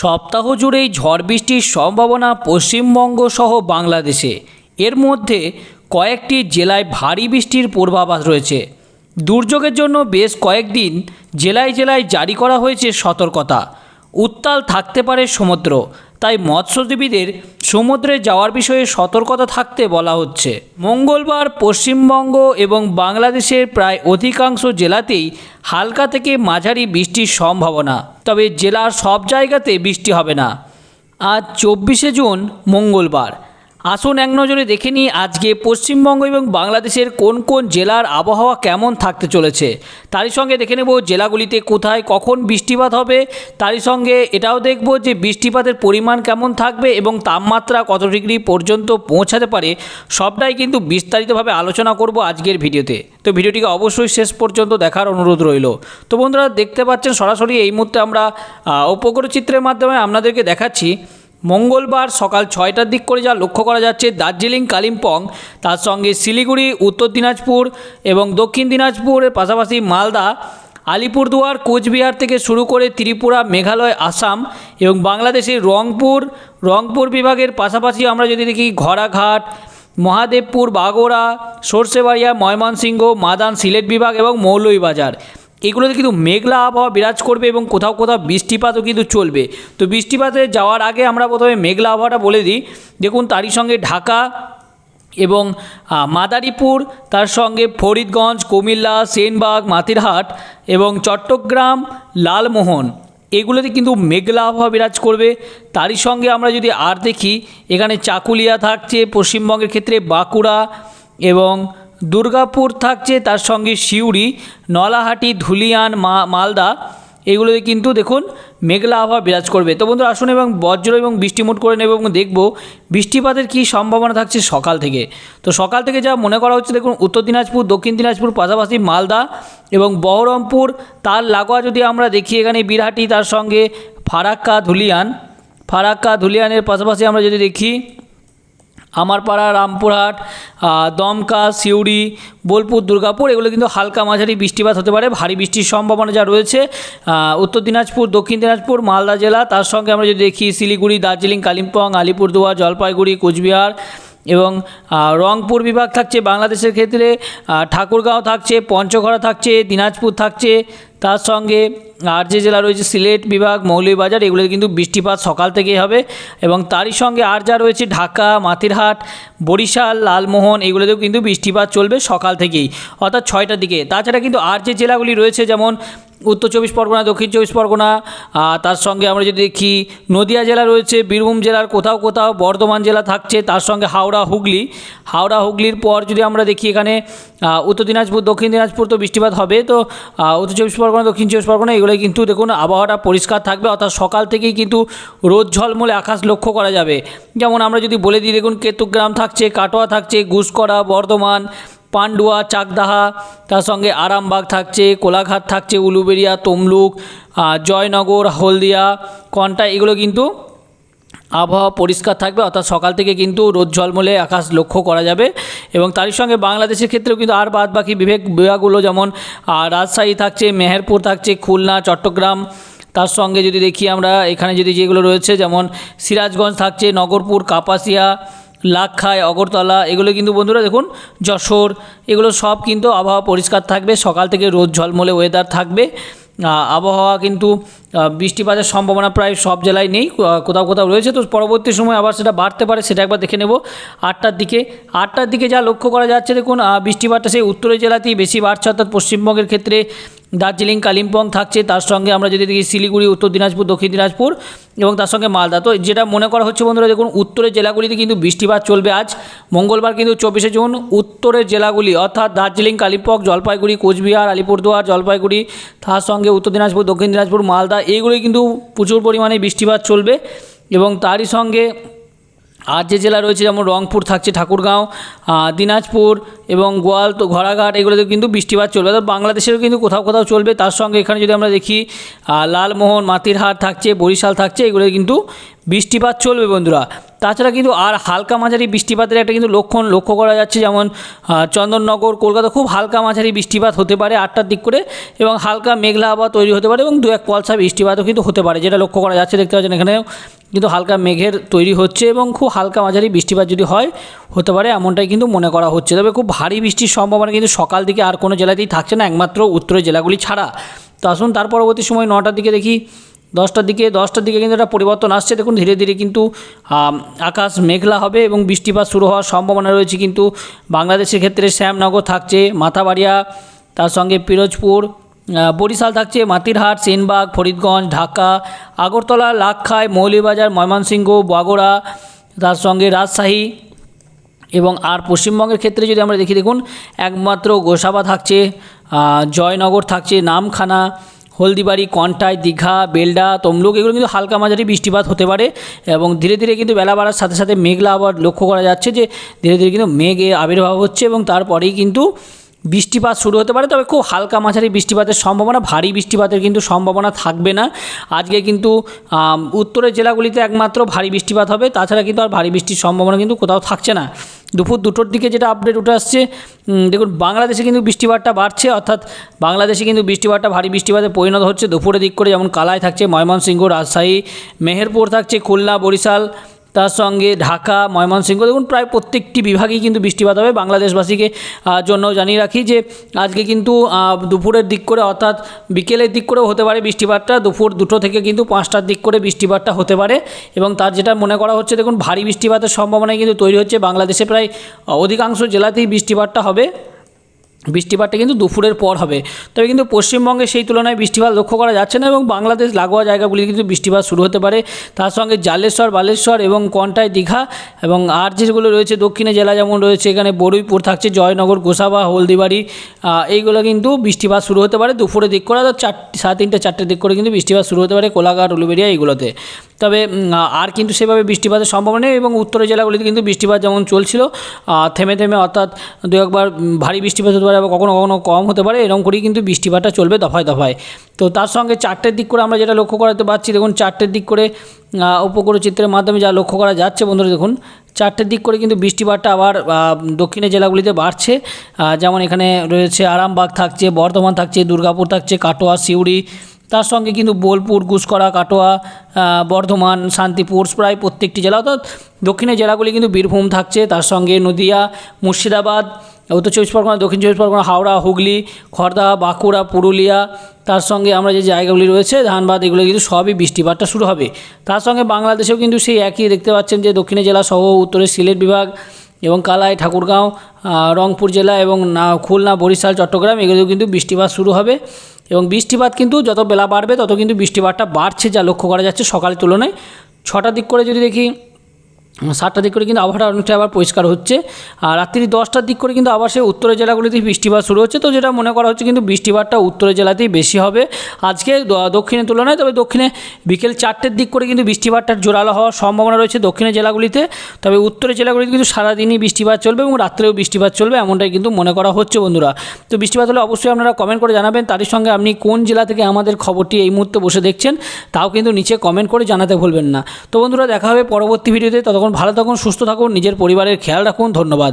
সপ্তাহ জুড়েই ঝড় বৃষ্টির সম্ভাবনা পশ্চিমবঙ্গ সহ বাংলাদেশে। এর মধ্যে কয়েকটি জেলায় ভারী বৃষ্টির পূর্বাভাস রয়েছে। দুর্যোগের জন্য বেশ কয়েকদিন জেলায় জেলায় জারি করা হয়েছে সতর্কতা। উত্তাল থাকতে পারে সমুদ্র। তাই মৎস্যজীবীদের সমুদ্রে যাওয়ার বিষয়ে সতর্কতা থাকতে বলা হচ্ছে। মঙ্গলবার পশ্চিমবঙ্গ এবং বাংলাদেশের প্রায় অধিকাংশ জেলাতেই হালকা থেকে মাঝারি বৃষ্টির সম্ভাবনা। তবে জেলার সব জায়গাতে বৃষ্টি হবে না। আজ চব্বিশে জুন মঙ্গলবার। আসুন এক নজরে দেখে নিই আজকে পশ্চিমবঙ্গ এবং বাংলাদেশের কোন কোন জেলার আবহাওয়া কেমন থাকতে চলেছে। তারই সঙ্গে দেখে নেব জেলাগুলিতে কোথায় কখন বৃষ্টিপাত হবে। তারই সঙ্গে এটাও দেখব যে বৃষ্টিপাতের পরিমাণ কেমন থাকবে এবং তাপমাত্রা কত ডিগ্রি পর্যন্ত পৌঁছাতে পারে, সবটাই কিন্তু বিস্তারিতভাবে আলোচনা করব আজকের ভিডিওতে। তো ভিডিওটিকে অবশ্যই শেষ পর্যন্ত দেখার অনুরোধ রইল। তো বন্ধুরা, দেখতে পাচ্ছেন সরাসরি এই মুহূর্তে আমরা উপগ্রহ চিত্রের মাধ্যমে আপনাদেরকে দেখাচ্ছি মঙ্গলবার সকাল ছয়টার দিক করে যা লক্ষ্য করা যাচ্ছে দার্জিলিং, কালিম্পং, তার সঙ্গে শিলিগুড়ি, উত্তর দিনাজপুর এবং দক্ষিণ দিনাজপুরের পাশাপাশি মালদা, আলিপুরদুয়ার, কোচবিহার থেকে শুরু করে ত্রিপুরা, মেঘালয়, আসাম এবং বাংলাদেশের রংপুর রংপুর বিভাগের পাশাপাশি আমরা যদি দেখি ঘোড়াঘাট, মহাদেবপুর, বাগোড়া, সর্ষেবাড়িয়া, ময়মনসিংহ, মাদান, সিলেট বিভাগ এবং মৌলভীবাজার। এগুলোতে কিন্তু মেঘলা আবহাওয়া বিরাজ করবে এবং কোথাও কোথাও বৃষ্টিপাতও কিন্তু চলবে। তো বৃষ্টিপাতে যাওয়ার আগে আমরা প্রথমে মেঘলা আবহাওয়াটা বলে দিই। দেখুন, তারই সঙ্গে ঢাকা এবং মাদারীপুর, তার সঙ্গে ফরিদগঞ্জ, কুমিল্লা, সেনবাগ, মাতিরহাট এবং চট্টগ্রাম, লালমোহন। এগুলোতে কিন্তু মেঘলা আবহাওয়া বিরাজ করবে। তারই সঙ্গে আমরা যদি আর দেখি, এখানে চাকুলিয়া থাকছে, পশ্চিমবঙ্গের ক্ষেত্রে বাঁকুড়া এবং দুর্গাপুর থাকছে, তার সঙ্গে সিউড়ি, নলাহাটি, ধুলিয়ান মালদা। এগুলোতে কিন্তু দেখুন মেঘলা আবহাওয়া বিরাজ করবে। তো বন্ধুরা, আসুন এবং বজ্র এবং বৃষ্টিমুট করে নেব এবং দেখব বৃষ্টিপাতের কী সম্ভাবনা থাকছে সকাল থেকে। তো সকাল থেকে যা মনে করা হচ্ছে, দেখুন উত্তর দিনাজপুর, দক্ষিণ দিনাজপুর, পাশাপাশি মালদা এবং বহরমপুর, তার লাগোয়া যদি আমরা দেখি, এখানে বিরাটি তার সঙ্গে ফারাক্কা, ধুলিয়ান। ফারাক্কা, ধুলিয়ানের পাশাপাশি আমরা যদি দেখি আমারপাড়া, রামপুরহাট দমকা, সিউড়ি, বোলপুর, দুর্গাপুর, এগুলো কিন্তু হালকা মাঝারি বৃষ্টিপাত হতে পারে। ভারী বৃষ্টির সম্ভাবনা যা রয়েছে উত্তর দিনাজপুর, দক্ষিণ দিনাজপুর, মালদা জেলা, তার সঙ্গে আমরা যদি দেখি শিলিগুড়ি, দার্জিলিং, কালিম্পং, আলিপুরদুয়ার, জলপাইগুড়ি, কোচবিহার এবং রংপুর বিভাগ থাকছে। বাংলাদেশের ক্ষেত্রে ঠাকুরগাঁও থাকছে, পঞ্চগড়া থাকছে, দিনাজপুর থাকছে তার সঙ্গে আর যে জেলা রয়েছে সিলেট বিভাগ, মৌলভীবাজার, এগুলোতে কিন্তু বৃষ্টিপাত সকাল থেকেই হবে এবং তারই সঙ্গে আর যা রয়েছে ঢাকা মাথিরহাট বরিশাল, লালমোহন, এগুলোতেও কিন্তু বৃষ্টিপাত চলবে সকাল থেকেই। অর্থাৎ ছয়টার দিকে। তাছাড়া কিন্তু আর যে জেলাগুলি রয়েছে যেমন উত্তর চব্বিশ পরগনা, দক্ষিণ চব্বিশ পরগনা তার সঙ্গে আমরা যদি দেখি নদিয়া জেলা রয়েছে, বীরভূম জেলার কোথাও কোথাও বর্ধমান জেলা থাকছে, তার সঙ্গে হাওড়া, হুগলি। হাওড়া, হুগলির পর যদি আমরা দেখি এখানে উত্তর দিনাজপুর, দক্ষিণ দিনাজপুর তো বৃষ্টিপাত হবে, তো উত্তর চব্বিশ দক্ষিণ চব্বিশ পরগনা এগুলো কিন্তু দেখুন আবহাওয়াটা পরিষ্কার থাকবে, অর্থাৎ সকাল থেকেই কিন্তু রোদ ঝলমলে আকাশ লক্ষ্য করা যাবে। যেমন আমরা যদি বলে দিই, দেখুন কেতুগ্রাম থাকছে, কাটোয়া থাকছে ঘুষকরা বর্ধমান, পান্ডুয়া, চাকদাহা, তার সঙ্গে আরামবাগ থাকছে, কোলাঘাট থাকছে, উলুবেড়িয়া, তমলুক জয়নগর, হলদিয়া কন্টা এগুলো কিন্তু আবহাওয়া পরিষ্কার থাকবে, অর্থাৎ সকাল থেকে কিন্তু রোদ ঝলমলে আকাশ লক্ষ্য করা যাবে। এবং তারই সঙ্গে বাংলাদেশের ক্ষেত্রেও কিন্তু আর বাদ বাকি বিভাগ বিভাগগুলো যেমন রাজশাহী থাকছে, মেহেরপুর থাকছে, খুলনা, চট্টগ্রাম। তার সঙ্গে যদি দেখি আমরা, এখানে যদি যেগুলো রয়েছে, যেমন সিরাজগঞ্জ থাকছে, নগরপুর, কাপাসিয়া লাক্ষায় অগরতলা এগুলো কিন্তু বন্ধুরা দেখুন, যশোর, এগুলো সব কিন্তু আবহাওয়া পরিষ্কার থাকবে, সকাল থেকে রোদ ঝলমলে ওয়েদার থাকবে। আবহাওয়া কিন্তু বৃষ্টিপাতের সম্ভাবনা প্রায় সব জেলায় নেই কোথাও কোথাও রয়েছে। তো পরবর্তী সময় আবার সেটা বাড়তে পারে, সেটা একবার দেখে নেব আটটার দিকে। আটটার দিকে যা লক্ষ্য করা যাচ্ছে, দেখুন বৃষ্টিপাতটা সেই উত্তরের জেলাতেই বেশি বাড়ছে, অর্থাৎ পশ্চিমবঙ্গের ক্ষেত্রে দার্জিলিং, কালিম্পং থাকছে। তার সঙ্গে আমরা যদি দেখি শিলিগুড়ি, উত্তর দিনাজপুর, দক্ষিণ দিনাজপুর এবং তার সঙ্গে মালদা। তো যেটা মনে করা হচ্ছে বন্ধুরা, দেখুন, উত্তরের জেলাগুলিতে কিন্তু বৃষ্টিপাত চলবে আজ। মঙ্গলবার কিন্তু চব্বিশে জুন উত্তরের জেলাগুলি, অর্থাৎ দার্জিলিং, কালিম্পং, জলপাইগুড়ি, কোচবিহার, আলিপুরদুয়ার, জলপাইগুড়ি, তার সঙ্গে উত্তর দিনাজপুর, দক্ষিণ দিনাজপুর, মালদা, এইগুলি কিন্তু প্রচুর পরিমাণে বৃষ্টিপাত চলবে এবং তারই সঙ্গে আর যে জেলা রয়েছে, যেমন রংপুর থাকছে ঠাকুরগাঁও দিনাজপুর এবং গোয়াল, তো ঘোড়াঘাট, এগুলোতে কিন্তু বৃষ্টিপাত চলবে। অর্থাৎ বাংলাদেশেরও কিন্তু কোথাও কোথাও চলবে। তার সঙ্গে এখানে যদি আমরা দেখি লালমোহন, মাতিরহাট থাকছে, বরিশাল থাকছে এগুলো কিন্তু বৃষ্টিপাত চলবে বন্ধুরা। তাছাড়া কিন্তু আর হালকা মাঝারি বৃষ্টিপাতের একটা কিন্তু লক্ষণ লক্ষ্য করা যাচ্ছে। যেমন চন্দননগর, কলকাতা খুব হালকা মাঝারি বৃষ্টিপাত হতে পারে আটটার দিক করে এবং হালকা মেঘলা আবহাওয়া তৈরি হতে পারে এবং দু এক পলসা বৃষ্টিপাতও কিন্তু হতে পারে, যেটা লক্ষ্য করা যাচ্ছে। দেখতে পাচ্ছেন এখানেও কিন্তু হালকা মেঘের তৈরি হচ্ছে এবং খুব হালকা মাঝারি বৃষ্টিপাত যদি হয়, হতে পারে এমনটাই কিন্তু মনে করা হচ্ছে। তবে খুব ভারী বৃষ্টির সম্ভাবনা কিন্তু সকাল দিকে আর কোনো জেলাতেই থাকছে না, একমাত্র উত্তরের জেলাগুলি ছাড়া। তো আসুন তার পরবর্তী সময় নটার দিকে দেখি দশটার দিকে দশটার দিকে কিন্তু একটা পরিবর্তন আসছে। দেখুন, ধীরে ধীরে কিন্তু আকাশ মেঘলা হবে এবং বৃষ্টিপাত শুরু হওয়ার সম্ভাবনা রয়েছে কিন্তু বাংলাদেশের ক্ষেত্রে শ্যামনগর থাকছে, মাথাবাড়িয়া, তার সঙ্গে পিরোজপুর বরিশাল থাকছে, মাতিরহাট, সেনবাগ, ফরিদগঞ্জ, ঢাকা, আগরতলা লাক্ষায় মৌলিবাজার ময়মনসিংহ, বাগোড়া, তার সঙ্গে রাজশাহী এবং আর পশ্চিমবঙ্গের ক্ষেত্রে যদি আমরা দেখি, দেখুন, একমাত্র গোসাবা থাকছে জয়নগর থাকছে, নামখানা হলদিবাড়ি, কন্টাই, দীঘা, বেলডা, তমলুক, এগুলো কিন্তু হালকা মাঝারি বৃষ্টিপাত হতে পারে এবং ধীরে ধীরে কিন্তু বেলা বাড়ার সাথে সাথে মেঘলা আবার লক্ষ্য করা যাচ্ছে যে ধীরে ধীরে কিন্তু মেঘে আবির্ভাব হচ্ছে এবং তারপরেই কিন্তু বৃষ্টিপাত শুরু হতে পারে, তবে খুব হালকা মাঝারি বৃষ্টিপাতের সম্ভাবনা, ভারী বৃষ্টিপাতের কিন্তু সম্ভাবনা থাকবে না। আজকে কিন্তু উত্তরের জেলাগুলিতে একমাত্র ভারী বৃষ্টিপাত হবে, তাছাড়া কিন্তু আর ভারী বৃষ্টির সম্ভাবনা কিন্তু কোথাও থাকছে না। দুপুর দুটোর দিকে যেটা আপডেট উঠে আসছে দেখুন, বাংলাদেশে কিন্তু বৃষ্টিপাতটা বাড়ছে, অর্থাৎ বাংলাদেশে কিন্তু বৃষ্টিপাতটা, ভারী বৃষ্টিপাতে পরিণত হচ্ছে। দুপুরের দিক করে যেমন কালায় থাকছে ময়মনসিংহ, রাজশাহী, মেহেরপুর থাকছে, খুলনা, বরিশাল তার সঙ্গে ঢাকা, ময়মনসিংহ, দেখুন প্রায় প্রত্যেকটি বিভাগেই কিন্তু বৃষ্টিপাত হবে। বাংলাদেশবাসীকে জন্য জানিয়ে রাখি যে আজকে কিন্তু দুপুরের দিক করে অর্থাৎ বিকেলের দিক করেও হতে পারে বৃষ্টিপাতটা। দুপুর দুটো থেকে কিন্তু পাঁচটার দিক করে বৃষ্টিপাতটা হতে পারে এবং তার যেটা মনে করা হচ্ছে, দেখুন ভারী বৃষ্টিপাতের সম্ভাবনা কিন্তু তৈরি হচ্ছে। বাংলাদেশে প্রায় অধিকাংশ জেলাতেই বৃষ্টিপাতটা হবে। বৃষ্টিপাতটা কিন্তু দুপুরের পর হবে। তবে কিন্তু পশ্চিমবঙ্গে সেই তুলনায় বৃষ্টিপাত লক্ষ্য করা যাচ্ছে না এবং বাংলাদেশ লাগোয়া জায়গাগুলি কিন্তু বৃষ্টিপাত শুরু হতে পারে। তার সঙ্গে জালেশ্বর, বালেশ্বর এবং কন্টাই দীঘা এবং আর যেগুলো রয়েছে দক্ষিণে জেলা যেমন রয়েছে, এখানে বরুইপুর থাকছে, জয়নগর, গোসাবা, হলদিবাড়ি এইগুলো কিন্তু বৃষ্টিপাত শুরু হতে পারে দুপুরে দিক করে। অর্থাৎ চার সাড়ে তিনটে, চারটের দিক করে কিন্তু বৃষ্টিপাত শুরু হতে পারে কোলাঘাট, উলুবেড়িয়া এইগুলোতে। তবে আর কিন্তু সেভাবে বৃষ্টিপাতের সম্ভাবনা নেই এবং উত্তরের জেলাগুলিতে কিন্তু বৃষ্টিপাত যেমন চলছিল থেমে থেমে অর্থাৎ দু একবার ভারী বৃষ্টিপাত হতে পারে আবার কখনো কখনো কম হতে পারে এরকম করেই কিন্তু বৃষ্টিপাতটা চলবে দফায় দফায়। তো তার সঙ্গে চারটের দিক করে আমরা যেটা লক্ষ্য করাতে পারছি দেখুন চারটের দিক করে আহ, উপগ্রহ চিত্রের মাধ্যমে যা লক্ষ্য করা যাচ্ছে বন্ধুরা দেখুন চারটের দিক করে কিন্তু বৃষ্টিপাতটা আবার দক্ষিণের জেলাগুলিতে বাড়ছে যেমন এখানে রয়েছে আরামবাগ থাকছে বর্ধমান থাকছে দুর্গাপুর থাকছে কাটোয়া সিউড়ি তার সঙ্গে কিন্তু বোলপুর গুসকরা কাটোয়া বর্ধমান, শান্তিপুর, প্রায় প্রত্যেকটি জেলা, অর্থাৎ দক্ষিণের জেলাগুলি কিন্তু বীরভূম থাকছে। তার সঙ্গে নদিয়া, মুর্শিদাবাদ, উত্তর চব্বিশ পরগনা, দক্ষিণ চব্বিশ পরগনা, হাওড়া, হুগলি খড়দা বাঁকুড়া, পুরুলিয়া, তার সঙ্গে আমরা যে জায়গাগুলি রয়েছে, ধানবাদ, এগুলো কিন্তু সবই বৃষ্টিপাতটা শুরু হবে। তার সঙ্গে বাংলাদেশেও কিন্তু সেই একই দেখতে পাচ্ছেন যে দক্ষিণে জেলা সহ উত্তরের সিলেট বিভাগ এবং কালাই, ঠাকুরগাঁও রংপুর জেলা এবং না, খুলনা, বরিশাল, চট্টগ্রাম এগুলোও কিন্তু বৃষ্টিপাত শুরু হবে। এবং বৃষ্টিপাত কিন্তু যত বেলা বাড়বে তত কিন্তু বৃষ্টিপাতটা বাড়ছে যা লক্ষ্য করা যাচ্ছে সকালের তুলনায়। ছটার দিক করে যদি দেখি সাতটার দিক করে কিন্তু আবহাওয়াটা অনেকটা আবার পরিষ্কার হচ্ছে। আর রাত্রি দশটার দিক করে কিন্তু আবার সেই উত্তরের জেলাগুলিতে বৃষ্টিপাত শুরু হচ্ছে। তো যেটা মনে করা হচ্ছে কিন্তু বৃষ্টিপাতটা উত্তরের জেলাতেই বেশি হবে। আজকে দক্ষিণের তুলনায় তবে দক্ষিণে বিকেল চারটের দিক করে কিন্তু বৃষ্টিপাতটা জোরালো হওয়ার সম্ভাবনা রয়েছে দক্ষিণের জেলাগুলিতে। তবে উত্তরের জেলাগুলিতে কিন্তু সারাদিনই বৃষ্টিপাত চলবে এবং রাত্রেও বৃষ্টিপাত চলবে এমনটাই কিন্তু মনে করা হচ্ছে বন্ধুরা। তো বৃষ্টিপাত হলে অবশ্যই আপনারা কমেন্ট করে জানাবেন। তারই সঙ্গে আপনি কোন জেলা থেকে আমাদের খবরটি এই মুহূর্তে বসে দেখছেন, তাও কিন্তু নিচে কমেন্ট করে জানাতে ভুলবেন না। তো বন্ধুরা দেখা হবে পরবর্তী ভিডিওতে ততক্ষণ ভালো থাকুন সুস্থ থাকুন নিজের পরিবারের খেয়াল রাখুন ধন্যবাদ।